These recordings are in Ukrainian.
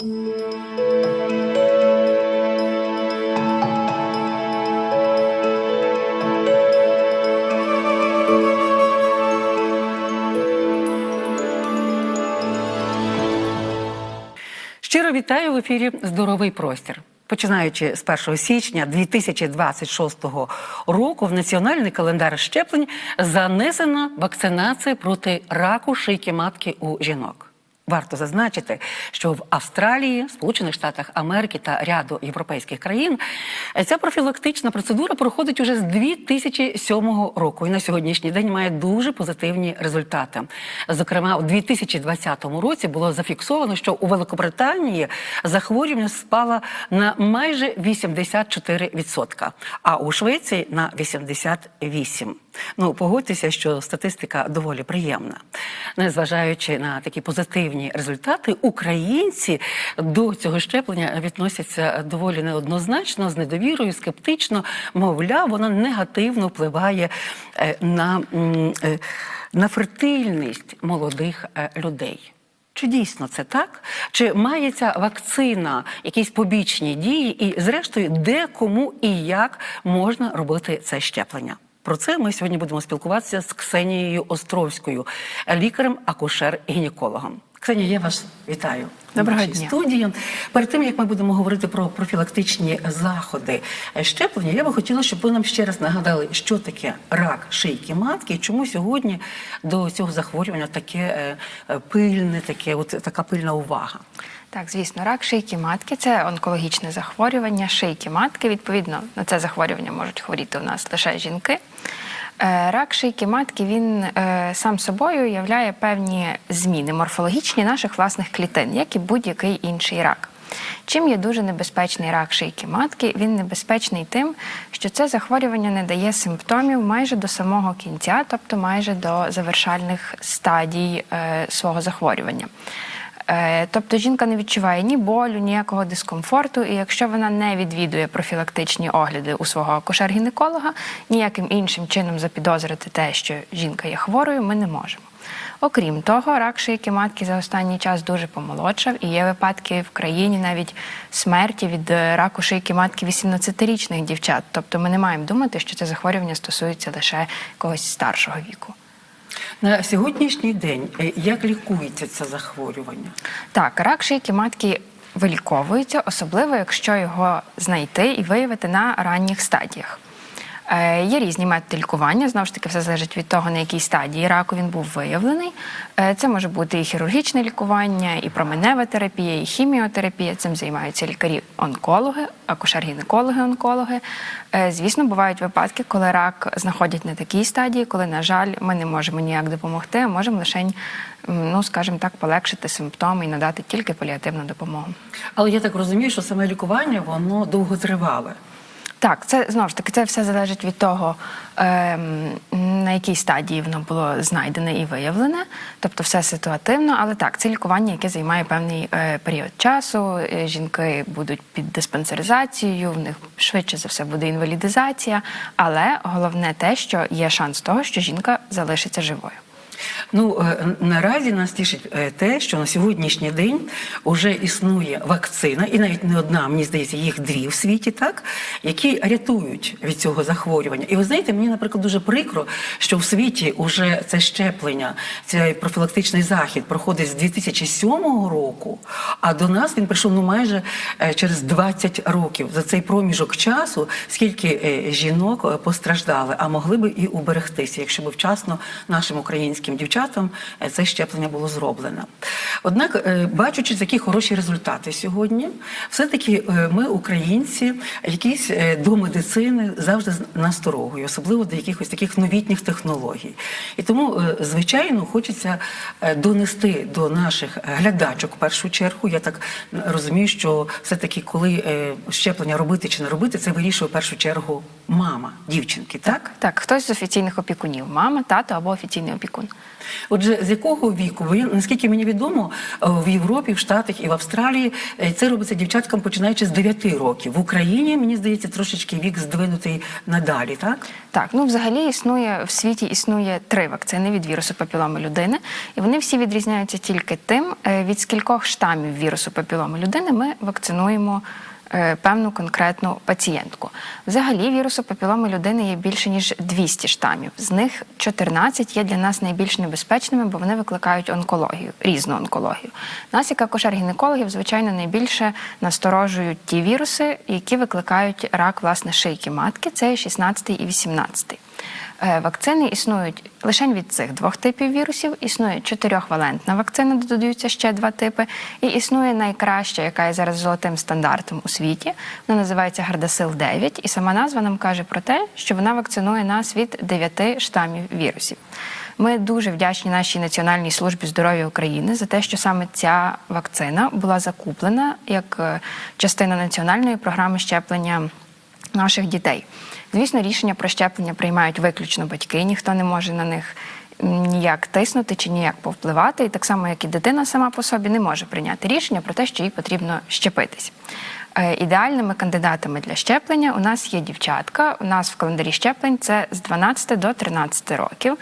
Щиро вітаю в ефірі Здоровий простір. Починаючи з 1 січня 2026 року в національний календар щеплень занесена вакцинація проти раку шийки матки у жінок. Варто зазначити, що в Австралії, Сполучених Штатах Америки та ряду європейських країн е, ця профілактична процедура проходить уже з 2007 року і на сьогоднішній день має дуже позитивні результати. Зокрема, у 2020 році було зафіксовано, що у Великобританії захворюваність спала на майже 84%, а у Швеції на 88%. Ну, погодьтеся, що статистика доволі приємна. Незважаючи на такі позитивні результати, українці до цього щеплення відносяться доволі неоднозначно, з недовірою, скептично. Мовляв, воно негативно впливає е, на, е, на фертильність молодих е, людей. Чи дійсно це так? Чи має ця вакцина якісь побічні дії? І, зрештою, де, кому і як можна робити це щеплення? Про це ми сьогодні будемо спілкуватися з Ксенією Островською, лікарем-акушер-гінекологом. Ксенія, я вас вітаю Доброго дня. студії. Перед тим як ми будемо говорити про профілактичні заходи е, щеплення, я би хотіла, щоб ви нам ще раз нагадали, що таке рак шийки матки, і чому сьогодні до цього захворювання таке е, е, пильне, таке от така пильна увага. Так, звісно, рак шийки матки це онкологічне захворювання шийки матки. Відповідно, на це захворювання можуть хворіти у нас лише жінки. Е, Рак шийки матки він е, сам собою являє певні зміни морфологічні наших власних клітин, як і будь-який інший рак. Чим є дуже небезпечний рак шийки матки? Він небезпечний тим, що це захворювання не дає симптомів майже до самого кінця, тобто майже до завершальних стадій е, свого захворювання. Е, Тобто жінка не відчуває ні болю, ніякого дискомфорту, і якщо вона не відвідує профілактичні огляди у свого акушер-гінеколога, ніяким іншим чином запідозрити те, що жінка є хворою, ми не можемо. Окрім того, рак шийки матки за останній час дуже помолодшав, і є випадки в країні навіть смерті від е, раку шийки матки 18-річних дівчат. Тобто ми не маємо думати, що це захворювання стосується лише когось старшого віку. На сьогоднішній день е, як лікується це захворювання? Так, рак шийки матки виліковується, особливо якщо його знайти і виявити на ранніх стадіях. Е, Є різні методи лікування, знову ж таки, все залежить від того, на якій стадії раку він був виявлений. Е, Це може бути і хірургічне лікування, і променева терапія, і хіміотерапія. Цим займаються лікарі-онкологи, акушер-гінекологи-онкологи. Е, Звісно, бувають випадки, коли рак знаходять на такій стадії, коли, на жаль, ми не можемо ніяк допомогти, а можемо лише, ну скажімо так, полегшити симптоми і надати тільки паліативну допомогу. Але я так розумію, що саме лікування воно довготривале. Так, це знову ж таки, це все залежить від того, ем, на якій стадії воно було знайдене і виявлене. Тобто все ситуативно, але так, це лікування, яке займає певний е, період часу. Е, Жінки будуть під диспансеризацією, в них швидше за все буде інвалідизація. Але головне те, що є шанс того, що жінка залишиться живою. Ну е, наразі нас тішить е, те, що на сьогоднішній день вже існує вакцина, і навіть не одна, мені здається, їх дві в світі, так які рятують від цього захворювання. І ви знаєте, мені, наприклад, дуже прикро, що в світі вже це щеплення, цей профілактичний захід проходить з 2007 року, а до нас він прийшов ну майже е, через 20 років. За цей проміжок часу, скільки жінок постраждали, а могли би і уберегтися, якщо б вчасно нашим українським дівчатам е, це щеплення було зроблено. Однак, е, бачучи такі хороші результати сьогодні, все-таки е, ми, українці, якісь до медицини завжди насторогою, особливо до якихось таких новітніх технологій. І тому, звичайно, хочеться донести до наших глядачок в першу чергу. Я так розумію, що все-таки, коли щеплення робити чи не робити, це вирішує в першу чергу мама дівчинки, так? Так, хтось з офіційних опікунів, мама, тато або офіційний опікун. Отже, з якого віку? Бо я, наскільки мені відомо, е, в Європі, в Штатах і в Австралії е, це робиться дівчаткам починаючи з 9 років. В Україні, мені здається, трошечки вік здвинутий надалі, так? Так, ну взагалі існує в світі існує три вакцини від вірусу папіломи людини, і вони всі відрізняються тільки тим, е, від скількох штамів вірусу папіломи людини ми вакцинуємо. Е, Певну конкретну пацієнтку. Взагалі, вірусу папіломи людини є більше ніж 200 штамів. З них 14 є для нас найбільш небезпечними, бо вони викликають онкологію, різну онкологію. Нас, як акушер-гінекологів, звичайно, найбільше насторожують ті віруси, які викликають рак власне шийки матки. Це 16 і 18. Е, Вакцини існують лише від цих двох типів вірусів. Існує чотирьохвалентна вакцина, де додаються ще два типи. І існує найкраща, яка є зараз золотим стандартом у світі. Вона називається Гардасил 9. І сама назва нам каже про те, що вона вакцинує нас від 9 штамів вірусів. Ми дуже вдячні нашій Національній службі здоров'я України за те, що саме ця вакцина була закуплена як е, частина національної програми щеплення наших дітей. Звісно, рішення про щеплення приймають виключно батьки, ніхто не може на них ніяк тиснути чи ніяк повпливати. І так само, як і дитина сама по собі не може прийняти рішення про те, що їй потрібно щепитись. Е, Ідеальними кандидатами для щеплення у нас є дівчатка. У нас в календарі щеплень це з 12 до 13 років.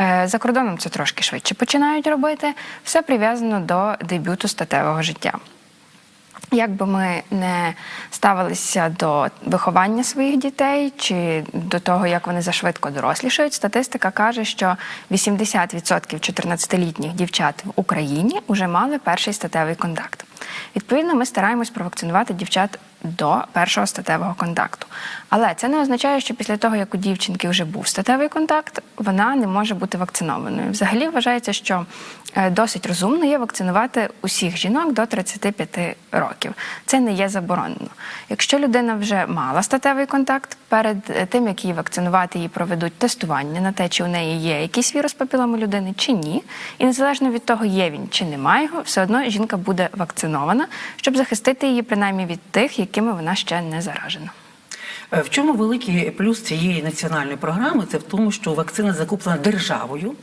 Е, За кордоном це трошки швидше починають робити. Все прив'язано до дебюту статевого життя. Як би ми не ставилися до виховання своїх дітей чи до того, як вони зашвидко дорослішають, статистика каже, що 80% 14-літніх дівчат в Україні вже мали перший статевий контакт. Відповідно, ми стараємось провакцинувати дівчат до першого статевого контакту. Але це не означає, що після того, як у дівчинки вже був статевий контакт, вона не може бути вакцинованою. Взагалі вважається, що е, досить розумно є вакцинувати усіх жінок до 35 років. Це не є заборонено. Якщо людина вже мала статевий контакт, перед е, тим як її вакцинувати, їй проведуть тестування на те, чи у неї є якийсь вірус папіломи людини, чи ні. І незалежно від того, є він чи немає його, все одно жінка буде вакцинована, щоб захистити її принаймні від тих, якими вона ще не заражена. Е, В чому великий плюс цієї національної програми? Це в тому, що вакцина закуплена державою.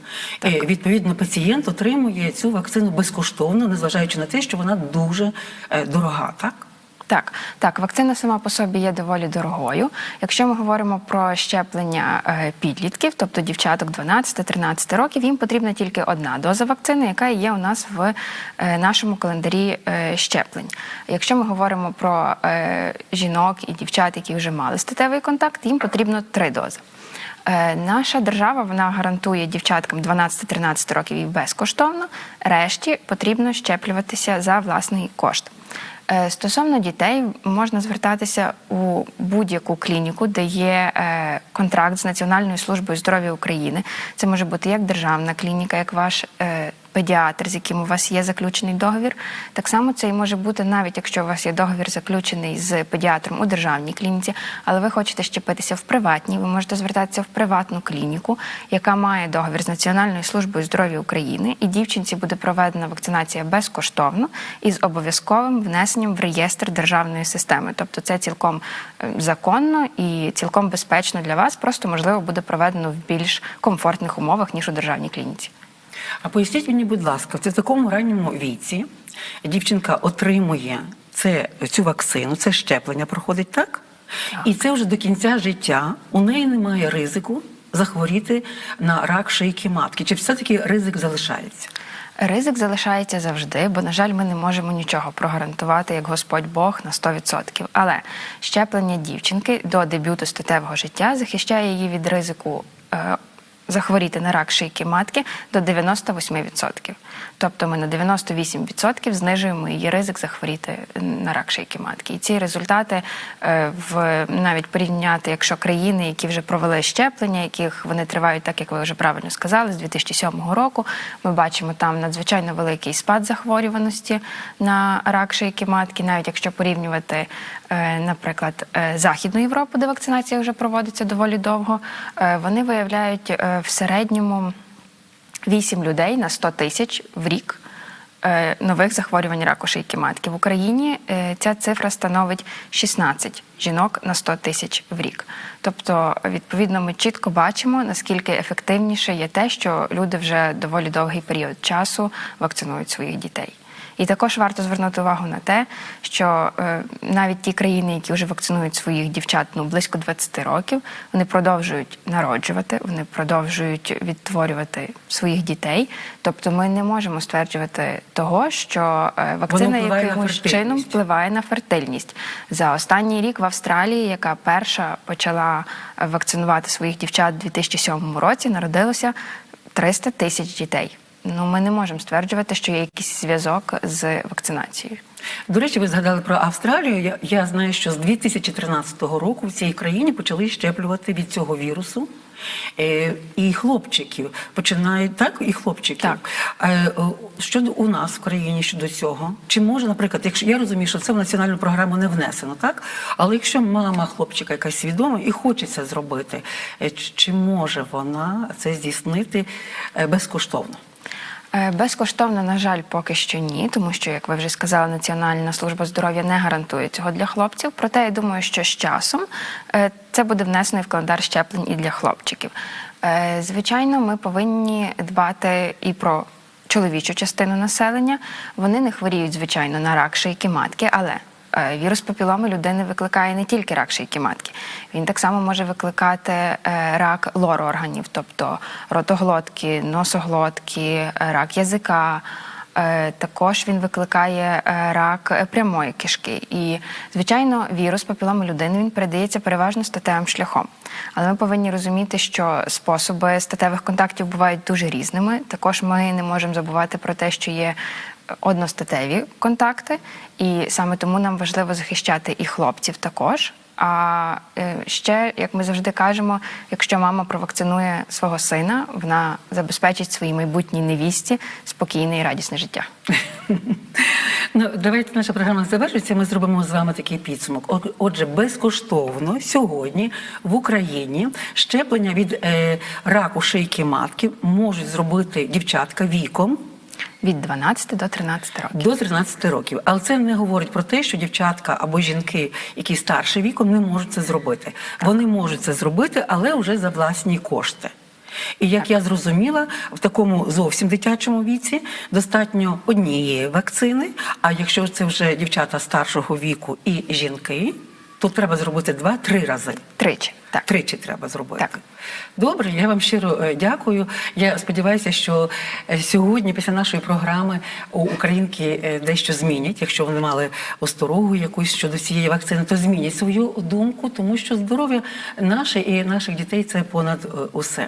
І, відповідно, пацієнт отримує цю вакцину безкоштовно, незважаючи на те, що вона дуже е, дорога, так? Так, так, вакцина сама по собі є доволі дорогою. Якщо ми говоримо про щеплення е, підлітків, тобто дівчаток 12-13 років, їм потрібна тільки одна доза вакцини, яка є у нас в е, нашому календарі е, щеплень. Якщо ми говоримо про жінок і дівчат, які вже мали статевий контакт, їм потрібно три дози. Наша держава вона гарантує дівчаткам 12-13 років і безкоштовно. Решті потрібно щеплюватися за власний кошт. Е, Стосовно дітей можна звертатися у будь-яку клініку, де є е, контракт з Національною службою здоров'я України. Це може бути як державна клініка, як ваш е, педіатр, з яким у вас є заключений договір. Так само це і може бути навіть якщо у вас є договір заключений з педіатром у державній клініці, але ви хочете щепитися в приватній. Ви можете звертатися в приватну клініку, яка має договір з Національною службою здоров'я України, і дівчинці буде проведена вакцинація безкоштовно і з обов'язковим внесенням в реєстр державної системи. Тобто це цілком е, законно і цілком безпечно для вас. Просто можливо буде проведено в більш комфортних умовах ніж у державній клініці. А поясніть мені, будь ласка, це в такому ранньому віці дівчинка отримує це, цю вакцину, це щеплення проходить так? І це вже до кінця життя у неї немає ризику захворіти на рак шийки матки. Чи все-таки ризик залишається? Ризик залишається завжди, бо, на жаль, ми не можемо нічого прогарантувати, як Господь Бог на 100%. Але щеплення дівчинки до дебюту статевого життя захищає її від ризику. е, Захворіти на рак шийки матки до 98%. Тобто ми на 98% знижуємо її ризик захворіти на рак шийки матки. І ці результати е, в навіть порівняти, якщо країни, які вже провели щеплення, яких вони тривають, так як ви вже правильно сказали, з 2007 року, ми бачимо там надзвичайно великий спад захворюваності на рак шийки матки, навіть якщо порівнювати, е, наприклад, е, Західну Європу, де вакцинація вже проводиться доволі довго, вони виявляють в середньому 8 людей на 100 тисяч в рік е, нових захворювань раку шийки матки. В Україні е, ця цифра становить 16 жінок на 100 тисяч в рік. Тобто, відповідно, ми чітко бачимо, наскільки ефективніше є те, що люди вже доволі довгий період часу вакцинують своїх дітей. І також варто звернути увагу на те, що е, навіть ті країни, які вже вакцинують своїх дівчат ну, близько 20 років, вони продовжують народжувати, вони продовжують відтворювати своїх дітей. Тобто ми не можемо стверджувати того, що е, вакцина якимось чином впливає на фертильність. За останній рік в Австралії, яка перша почала вакцинувати своїх дівчат у 2007 році, народилося 300 тисяч дітей. Ну, ми не можемо стверджувати, що є якийсь зв'язок з вакцинацією. До речі, ви згадали про Австралію. Я, я знаю, що з 2013 року в цій країні почали щеплювати від цього вірусу. Е, і хлопчиків починають так, і хлопчиків. Так. Е, щодо у нас в країні щодо цього, чи може, наприклад, якщо я розумію, що це в національну програму не внесено, так? Але якщо мама хлопчика якась свідома і хоче це зробити, е, чи- може вона це здійснити безкоштовно? Е, Безкоштовно, на жаль, поки що ні, тому що, як ви вже сказали, Національна служба здоров'я не гарантує цього для хлопців. Проте я думаю, що з часом е, це буде внесено в календар щеплень і для хлопчиків. Е, Звичайно, ми повинні дбати і про чоловічу частину населення. Вони не хворіють, звичайно, на рак шийки матки, але вірус папіломи людини викликає не тільки рак шийки матки. Він так само може викликати е, рак лороорганів, тобто ротоглотки, носоглотки, е, рак язика. Е, Також він викликає е, рак е, прямої кишки. І, звичайно, вірус папіломи людини він передається переважно статевим шляхом. Але ми повинні розуміти, що способи статевих контактів бувають дуже різними. Також ми не можемо забувати про те, що є одностатеві контакти, і саме тому нам важливо захищати і хлопців також. А е, ще, як ми завжди кажемо, якщо мама провакцинує свого сина, вона забезпечить своїй майбутній невісті спокійне і радісне життя. Ну, давайте наша програма завершиться. Ми зробимо з вами такий підсумок. Отже, безкоштовно сьогодні в Україні щеплення від е, раку шийки матки можуть зробити дівчатка віком. Від 12 до 13 років. До 13 років, але це не говорить про те, що дівчатка або жінки, які старші віком, не можуть це зробити. Вони можуть це зробити, але вже за власні кошти. І як я зрозуміла, в такому зовсім дитячому віці достатньо однієї вакцини. А якщо це вже дівчата старшого віку і жінки, то треба зробити два-три рази. Тричі. Так. Тричі треба зробити. Так. Добре, я вам щиро е, дякую. Я сподіваюся, що е, сьогодні, після нашої програми, у українки е, дещо змінять. Якщо вони мали осторогу якусь щодо цієї вакцини, то змінять свою думку, тому що здоров'я наше і наших дітей це понад усе.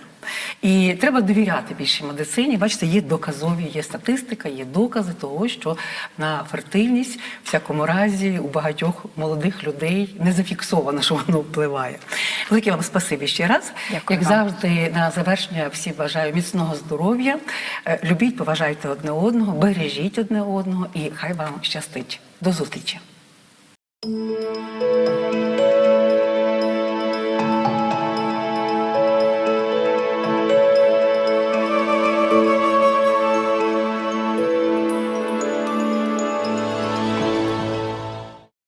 І треба довіряти більше медицині. Бачите, є доказові, є статистика, є докази того, що на фертильність в всякому разі у багатьох молодих людей не зафіксовано, що воно впливає. Велике вам спасибі ще раз. Дякую Як вам. завжди, на завершення всі бажаю міцного здоров'я. Е, Любіть, поважайте одне одного, бережіть одне одного і хай вам щастить. До зустрічі.